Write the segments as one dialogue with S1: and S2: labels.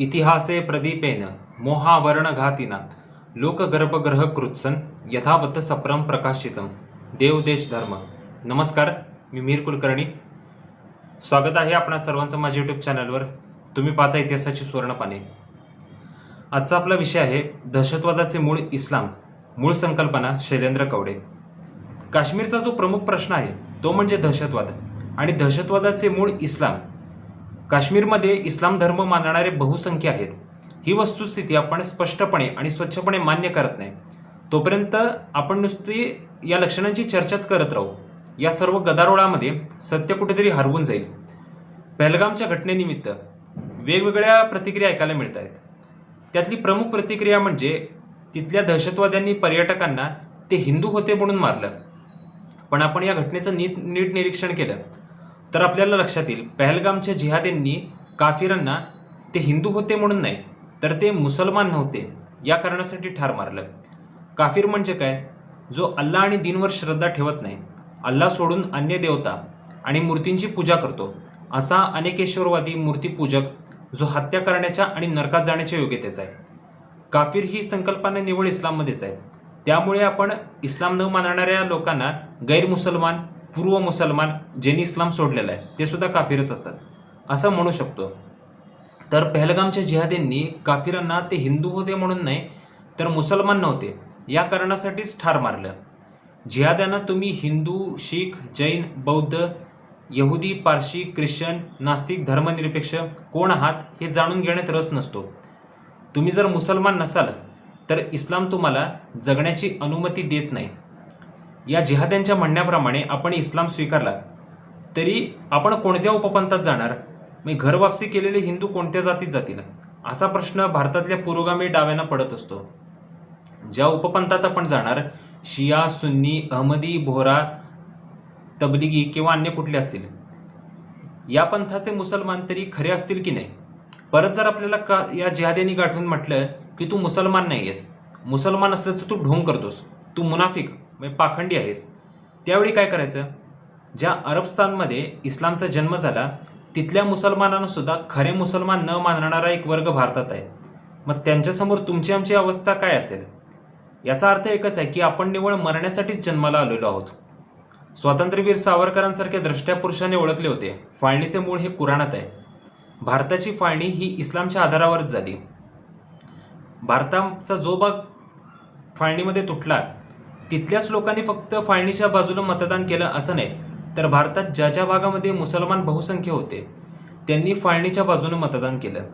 S1: इतिहासे प्रदीपेन मोहावरणघातिना लोकगर्भग्रहकृत्सन यथावत सप्रम प्रकाशितम देव देश धर्म नमस्कार मी मीर कुलकर्णी. स्वागत आहे आपणा सर्वांचं माझ्या यूट्यूब चॅनलवर तुम्ही पाहता इतिहासाची सुवर्णपाने. आजचा आपला विषय आहे दहशतवादाचे मूळ इस्लाम मूळ संकल्पना शैलेंद्र कवडे. काश्मीरचा जो प्रमुख प्रश्न आहे तो म्हणजे दहशतवाद. आणि दहशतवादाचे मूळ इस्लाम काश्मीरमध्ये इस्लाम धर्म मानणारे बहुसंख्य आहेत. ही वस्तुस्थिती आपण स्पष्टपणे आणि स्वच्छपणे मान्य करत नाही. तोपर्यंत आपण नुसती या लक्षणांची चर्चाच करत राहू. या सर्व गदारोळामध्ये सत्य कुठेतरी हरवून जाईल. पहलगामच्या घटनेनिमित्त वेगवेगळ्या प्रतिक्रिया ऐकायला मिळत आहेत त्यातली प्रमुख प्रतिक्रिया म्हणजे तिथल्या दहशतवाद्यांनी पर्यटकांना ते हिंदू होते म्हणून मारलं. पण आपण या घटनेचं नीट नीट निरीक्षण केलं. तर आपल्याला लक्षात येईल पहलगामच्या जिहादींनी काफिरांना ते हिंदू होते म्हणून नाही तर ते मुसलमान नव्हते या कारणासाठी ठार मारलं. काफिर म्हणजे काय? जो अल्ला आणि दिनवर श्रद्धा ठेवत नाही अल्ला सोडून अन्य देवता आणि मूर्तींची पूजा करतो असा अनेकेश्वरवादी मूर्तीपूजक जो हत्या करण्याच्या आणि नरकात जाण्याच्या योग्यतेचा आहे. काफिर ही संकल्पना निवड इस्लाममध्येच आहे. त्यामुळे आपण इस्लाम न मानणाऱ्या लोकांना गैरमुसलमान पूर्व मुसलमान ज्यांनी इस्लाम सोडलेला आहे ते सुद्धा काफिरच असतात. असं म्हणू शकतो. तर पहलगामच्या जिहादींनी काफिरांना ते हिंदू होते म्हणून नाही तर मुसलमान नव्हते. या कारणासाठीच ठार मारलं. जिहाद्यांना तुम्ही हिंदू शीख जैन बौद्ध यहुदी पारशी ख्रिश्चन नास्तिक धर्मनिरपेक्ष कोण आहात हे जाणून घेण्यात रस नसतो. तुम्ही जर मुसलमान नसाल तर इस्लाम तुम्हाला जगण्याची अनुमती देत नाही. या जिहाद्यांच्या म्हणण्याप्रमाणे आपण इस्लाम स्वीकारला तरी आपण कोणत्या उपपंथात जाणार? मी घरवापसी केलेले हिंदू कोणत्या जातीत जातील? असा प्रश्न भारतातल्या पुरोगामी डाव्यांना पडत असतो. ज्या उपपंथात आपण जाणार शिया सुन्नी अहमदी बोहरा तबलिगी किंवा अन्य कुठले असतील या पंथाचे मुसलमान तरी खरे असतील की नाही? परत जर आपल्याला का या जिहाद्यांनी गाठून म्हटलं की तू मुसलमान नाही आहेस मुसलमान असल्याचं तू ढोंग करतोस तू मुनाफिक. म्हणजे पाखंडी आहेस. त्यावेळी काय करायचं? ज्या अरबस्थानमध्ये इस्लामचा जन्म झाला तिथल्या मुसलमानांनासुद्धा खरे मुसलमान न मानणारा एक वर्ग भारतात आहे. मग त्यांच्यासमोर तुमची आमची अवस्था काय असेल? याचा अर्थ एकच आहे की आपण निवळ मरण्यासाठीच जन्माला आलेलो आहोत. स्वातंत्र्यवीर सावरकरांसारख्या द्रष्ट्या पुरुषाने ओळखले होते. फाळणीचे मूळ हे कुराणात आहे. भारताची फाळणी ही इस्लामच्या आधारावरच झाली. भारताचा जो भाग फाळणीमध्ये तुटला तिथल्याच लोकांनी फक्त फाळणीच्या बाजूला मतदान केलं असं नाही तर भारतात ज्या ज्या भागामध्ये मुसलमान बहुसंख्य होते त्यांनी फाळणीच्या बाजूने मतदान केलं.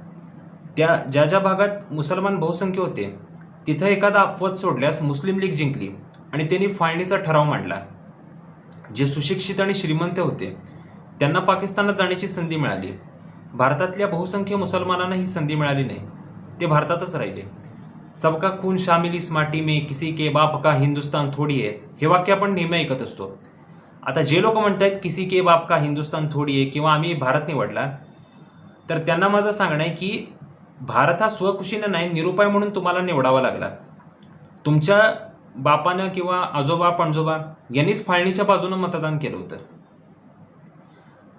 S1: त्या ज्या ज्या भागात मुसलमान बहुसंख्य होते तिथं एखादा अपवाद सोडल्यास मुस्लिम लीग जिंकली आणि त्यांनी फाळणीचा ठराव मांडला. जे सुशिक्षित आणि श्रीमंत होते त्यांना पाकिस्तानात जाण्याची संधी मिळाली. भारतातल्या बहुसंख्य मुसलमानांना ही संधी मिळाली नाही ते भारतातच राहिले. सबका खून शामिल इस माटी में किसी के बाप का हिंदुस्तान थोडी आहे हे वाक्य आपण नेहमी ऐकत असतो। आता जे लोक म्हणत आहेत किसी के बाप का हिंदुस्तान थोडी आहे किंवा आम्ही भारत निवडला तर त्यांना माझं सांगणं आहे की भारत हा स्वखुशीनं नाही निरुपाय म्हणून तुम्हाला निवडावा लागला. तुमच्या बापानं किंवा आजोबा पणजोबा यांनीच फाळणीच्या बाजूनं मतदान केलं होतं.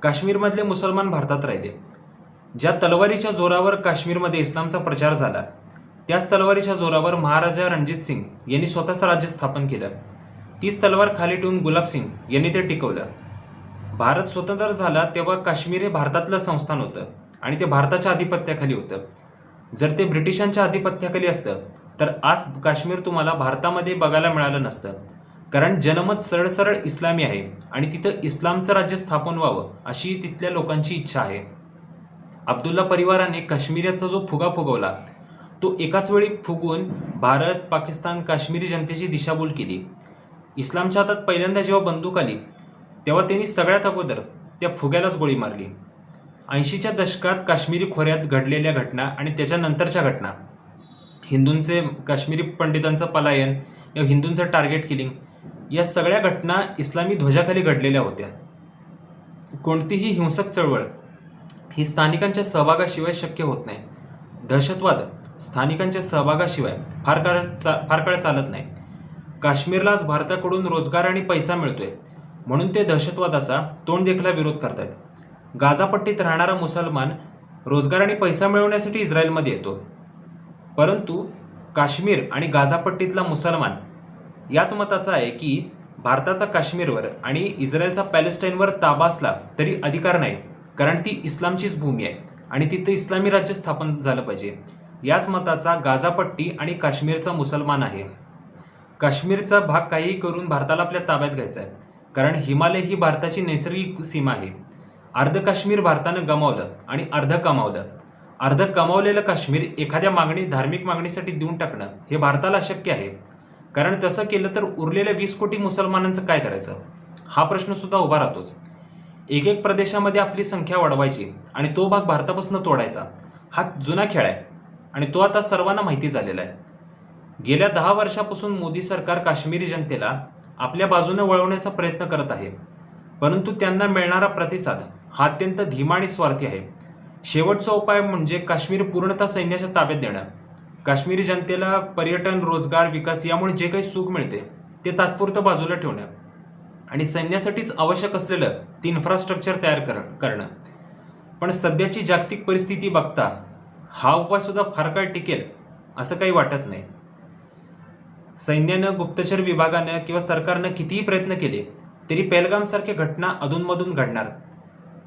S1: काश्मीरमधले मुसलमान भारतात राहिले. ज्या तलवारीच्या जोरावर काश्मीरमध्ये इस्लामचा प्रचार झाला त्याच तलवारीच्या जोरावर महाराजा रणजित सिंग यांनी स्वतःचं राज्य स्थापन केलं. तीच तलवार खाली ठेवून गुलाब सिंग यांनी ते टिकवलं. भारत स्वतंत्र झाला तेव्हा काश्मीर हे भारतातलं संस्थान होतं आणि ते भारताच्या आधिपत्याखाली होतं. जर ते ब्रिटिशांच्या आधिपत्याखाली असतं तर आज काश्मीर तुम्हाला भारतामध्ये बघायला मिळालं नसतं. कारण जनमत सरळ सरळ इस्लामी आहे आणि तिथं इस्लामचं राज्य स्थापन व्हावं अशी तिथल्या लोकांची इच्छा आहे. अब्दुल्ला परिवाराने काश्मीरचा जो फुगा फुगवला तो एकाच वेळी फुगून भारत पाकिस्तान काश्मीरी जनतेची दिशाभूल केली. इस्लामच्या हातात पहिल्यांदा जेव्हा बंदूक आली तेव्हा त्यांनी सगळ्यात अगोदर त्या फुग्यालाच गोळी मारली. ऐंशीच्या दशकात काश्मीरी खोऱ्यात घडलेल्या घटना आणि त्याच्यानंतरच्या घटना. हिंदूंचे काश्मीरी पंडितांचं पलायन या हिंदूंचं टार्गेट किलिंग या सगळ्या घटना इस्लामी ध्वजाखाली घडलेल्या होत्या. कोणतीही हिंसक चळवळ ही स्थानिकांच्या सहभागाशिवाय शक्य होत नाही. दहशतवाद स्थानिकांच्या सहभागाशिवाय फार काळ चा फार काळ चालत नाही. काश्मीरलाच भारताकडून रोजगार आणि पैसा मिळतोय म्हणून ते दहशतवादाचा तोंड देखला विरोध करतायत. गाझापट्टीत राहणारा मुसलमान रोजगार आणि पैसा मिळवण्यासाठी इस्रायलमध्ये येतो. परंतु काश्मीर आणि गाझापट्टीतला मुसलमान याच मताचा आहे की भारताचा काश्मीरवर आणि इस्रायलचा पॅलेस्टाईनवर ताबा असला तरी अधिकार नाही कारण ती इस्लामचीच भूमी आहे आणि तिथं इस्लामी राज्य स्थापन झालं पाहिजे. याच मताचा गाझापट्टी आणि काश्मीरचा मुसलमान आहे. काश्मीरचा भाग काहीही करून भारताला आपल्या ताब्यात घ्यायचा आहे. कारण हिमालय ही भारताची नैसर्गिक सीमा आहे. अर्ध काश्मीर भारतानं गमावलं आणि अर्ध कमावलं अर्ध कमावलेलं काश्मीर एखाद्या मागणी धार्मिक मागणीसाठी देऊन टाकणं हे भारताला अशक्य आहे. कारण तसं केलं तर उरलेल्या वीस कोटी मुसलमानांचं काय करायचं? हा प्रश्नसुद्धा उभा राहतोच. एक एक प्रदेशामध्ये आपली संख्या वाढवायची आणि तो भाग भारतापासून तोडायचा. हा जुना खेळ आहे. आणि तो आता सर्वांना माहिती झालेला आहे. गेल्या दहा वर्षापासून मोदी सरकार काश्मीरी जनतेला आपल्या बाजूने वळवण्याचा प्रयत्न करत आहे. परंतु त्यांना मिळणारा प्रतिसाद हा अत्यंत धीमा आणि स्वार्थी आहे. शेवटचा उपाय म्हणजे काश्मीर पूर्णतः सैन्याच्या ताब्यात देणं. काश्मीरी जनतेला पर्यटन रोजगार विकास यामुळे जे काही सुख मिळते ते तात्पुरतं बाजूला ठेवणं. आणि सैन्यासाठीच आवश्यक असलेलं ते इन्फ्रास्ट्रक्चर तयार कर करणं. पण सध्याची जागतिक परिस्थिती बघता हा उपायसुद्धा फार काळ टिकेल असं काही वाटत नाही. सैन्यानं गुप्तचर विभागानं किंवा सरकारनं कितीही प्रयत्न केले तरी पेलगामसारख्या घटना अधूनमधून घडणार.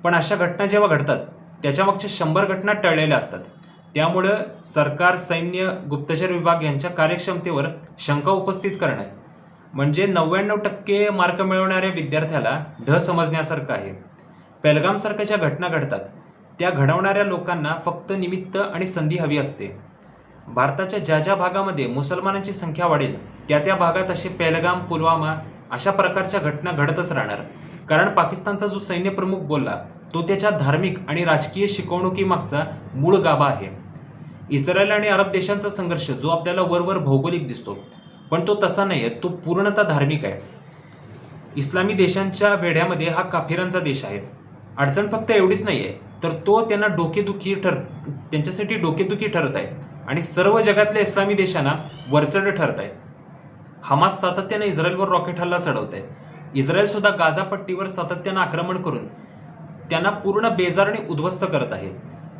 S1: पण अशा घटना जेव्हा घडतात त्याच्यामागच्या शंभर घटना टळलेल्या असतात. त्यामुळं सरकार सैन्य गुप्तचर विभाग यांच्या कार्यक्षमतेवर शंका उपस्थित करणं म्हणजे नव्याण्णव टक्के मार्क मिळवणाऱ्या विद्यार्थ्याला ढ समजण्यासारखं आहे. पेलगामसारख्या ज्या घटना घडतात त्या घडवणाऱ्या लोकांना फक्त निमित्त आणि संधी हवी असते. भारताच्या ज्या ज्या भागामध्ये मुसलमानांची संख्या वाढेल त्या त्या भागात असे पेलगाम पुलवामा अशा प्रकारच्या घटना घडतच राहणार. कारण पाकिस्तानचा जो सैन्यप्रमुख बोलला तो त्याच्या धार्मिक आणि राजकीय शिकवणुकीमागचा मूळ गाभा आहे. इस्रायल आणि अरब देशांचा संघर्ष जो आपल्याला वरवर भौगोलिक दिसतो पण तो तसा नाही आहे तो पूर्णतः धार्मिक आहे. इस्लामी देशांच्या वेढ्यामध्ये हा काफिरांचा देश आहे. अडचण फक्त एवढीच नाही आहे तर तो त्यांना डोकेदुखी ठर त्यांच्यासाठी डोकेदुखी ठरत आहे. आणि सर्व जगातल्या इस्लामी देशांना वरचढ ठरत आहे. हमास सातत्याने इस्रायलवर रॉकेट हल्ला चढवत आहे इस्रायलसुद्धा गाझापट्टीवर सातत्यानं आक्रमण करून त्यांना पूर्ण बेजारणे उद्ध्वस्त करत आहे.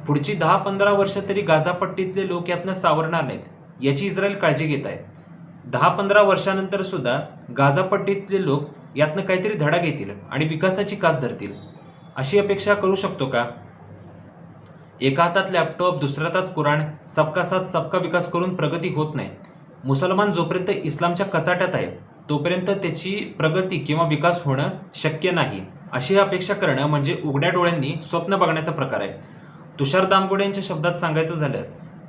S1: पुढची दहा पंधरा वर्ष तरी गाझापट्टीतले लोक यातनं सावरणार नाहीत याची इस्रायल काळजी घेत आहे. दहा पंधरा वर्षानंतर सुद्धा गाझापट्टीतले लोक यातनं काहीतरी धडा घेतील आणि विकासाची कास धरतील. अशी अपेक्षा करू शकतो का? एका हातात लॅपटॉप दुसऱ्या हातात कुराण सबका साथ सबका विकास करून प्रगती होत नाही. मुसलमान जोपर्यंत इस्लामच्या कचाट्यात आहे तोपर्यंत त्याची प्रगती किंवा विकास होणं शक्य नाही. अशी अपेक्षा करणं म्हणजे उघड्या डोळ्यांनी स्वप्न बघण्याचा प्रकार आहे. तुषार दामगोडे यांच्या शब्दात सांगायचं झालं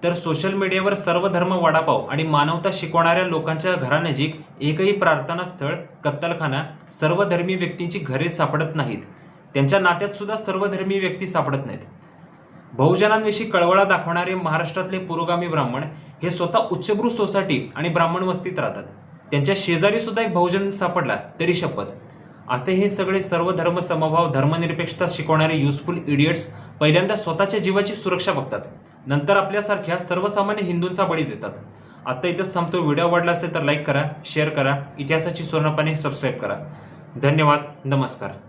S1: तर सोशल मीडियावर सर्व धर्म वडापाव आणि मानवता शिकवणाऱ्या लोकांच्या घरानजीक एकही प्रार्थना स्थळ कत्तलखाना सर्वधर्मी व्यक्तींची घरे सापडत नाहीत. त्यांच्या नात्यात सुद्धा सर्वधर्मी व्यक्ती सापडत नाहीत. बहुजनांविषयी कळवळा दाखवणारे महाराष्ट्रातले पुरोगामी ब्राह्मण हे स्वतः उच्चभ्रू सोसायटी आणि ब्राह्मण वस्तीत राहतात. त्यांच्या शेजारी सुद्धा एक बहुजन सापडला तरी शपथ. असे हे सगळे सर्व धर्म समभाव धर्मनिरपेक्षता शिकवणारे युजफुल इडियट्स पहिल्यांदा स्वतःच्या जीवाची सुरक्षा बघतात. नंतर आपल्यासारख्या सर्वसामान्य हिंदूंचा बळी देतात. आता इथंच थांबतो. व्हिडिओ आवडला असेल तर लाईक करा शेअर करा. इतिहासाची सुवर्णपाने सबस्क्राईब करा. धन्यवाद. नमस्कार.